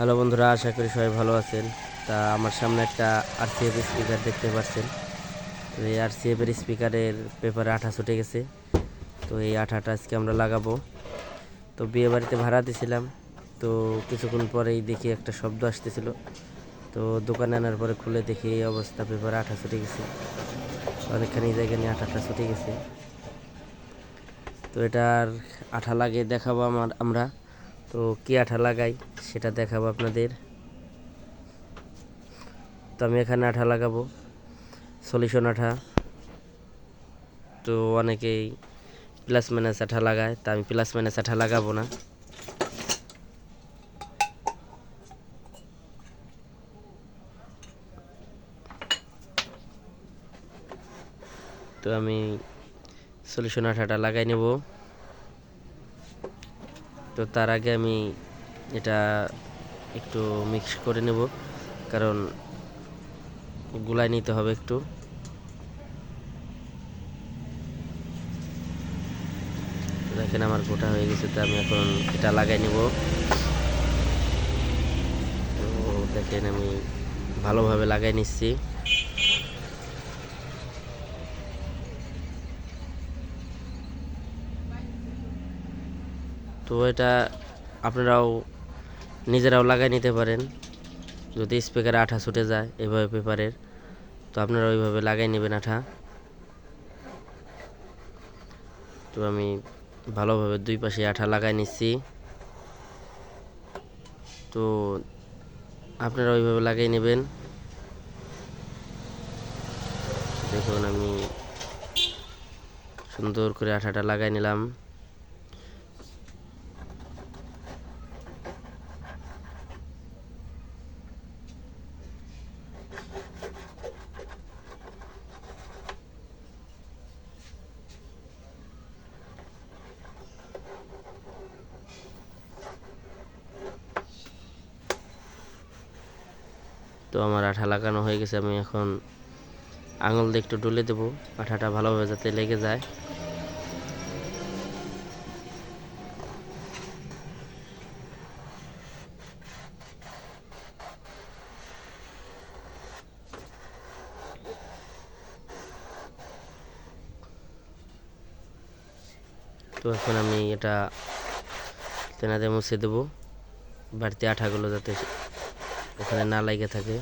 Hello বন্ধুরা, আশা করি সবাই ভালো আছেন। তা আমার সামনে একটা আরসিএফ স্পিকার দেখতে পাচ্ছেন। তো এই আরসিএফ এর স্পিকারের পেপারে আঠা ছুটে গেছে। তো এই আঠাটা আজকে আমরা লাগাবো। তো বিয়ে বাড়িতে ভাড়া দিয়েছিলাম তো কিছুক্ষণ পরেই দেখি একটা শব্দ আসতেছিল। তো দোকানে আনার পরে খুলে দেখি এই অবস্থা পেপারে আঠা ছুটে গেছে। অনেকখানি জায়গা নিয়ে আঠাটা ছুটে গেছে। তো এটার আঠা লাগিয়ে দেখাবো আমার, আমরা। তো কি আঠা লাগাই, সেটা দেখাবো আপনাদের। তো আমি এখানে আঠা লাগাবো, সলিউশন আঠা। তো অনেকেই প্লাস মাইনাস আঠা লাগায়, তা আমি প্লাস মাইনাস আঠা লাগাবো না। তো আমি সলিউশন আঠাটা লাগাই নেব। তো তার আগে আমি এটা একটু মিক্স করে নেব, কারণ গুলাই নিতে হবে একটু। দেখেন আমার গোটা হয়ে গেছে, তো আমি এখন এটা লাগাই নেব। তো দেখেন আমি ভালোভাবে লাগাই নিচ্ছি। তো এটা আপনারাও নিজেরাও লাগাই নিতে পারেন। যদি স্পিকারে আঠা ছুটে যায় এভাবে পেপারের, তো আপনারা ওইভাবে লাগাই নেবেন আঠা। তো আমি ভালোভাবে দুই পাশে আঠা লাগাই নিচ্ছি। তো আপনারা ওইভাবে লাগাই নেবেন। দেখুন আমি সুন্দর করে আঠাটা লাগাই নিলাম। তো আমার আঠা লাগানো হয়ে গেছে, আমি এখন আঙুল দিয়ে একটু ডলে দেবো। আঠাটা ভালোভাবে যাতে লেগে যায়। তো এখন আমি এটা তেনাতে মুছে দেবো। বাড়তি আঠাগুলো যাতে ওখানে না লাগে থাকে।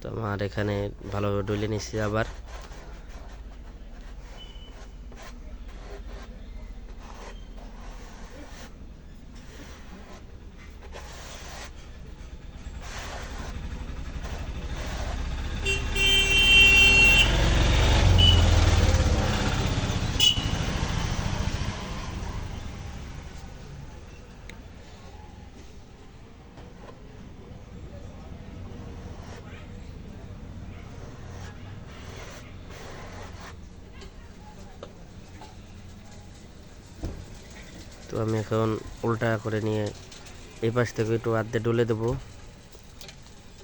তো আমার এখানে ভালোভাবে ডলে নিছি আবার। তো আমি এখন উল্টা করে নিয়ে এই পাশ থেকে একটু আর্ধে ডলে দেবো।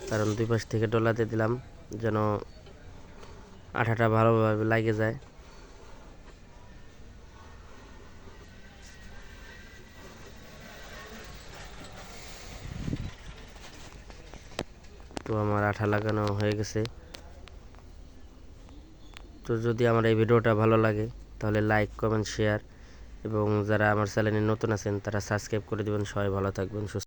কারণ দুই পাশ থেকে ডলাতে দিলাম যেন আঠাটা ভালোভাবে লাগে যায়। তো আমার আঠা লাগানো হয়ে গেছে। তো যদি আমার এই ভিডিওটা ভালো লাগে, তাহলে লাইক কমেন্ট শেয়ার এবং যারা আমার চ্যানেলে নতুন আছেন তারা সাবস্ক্রাইব করে দেবেন। সবাই ভালো থাকবেন সুস্থ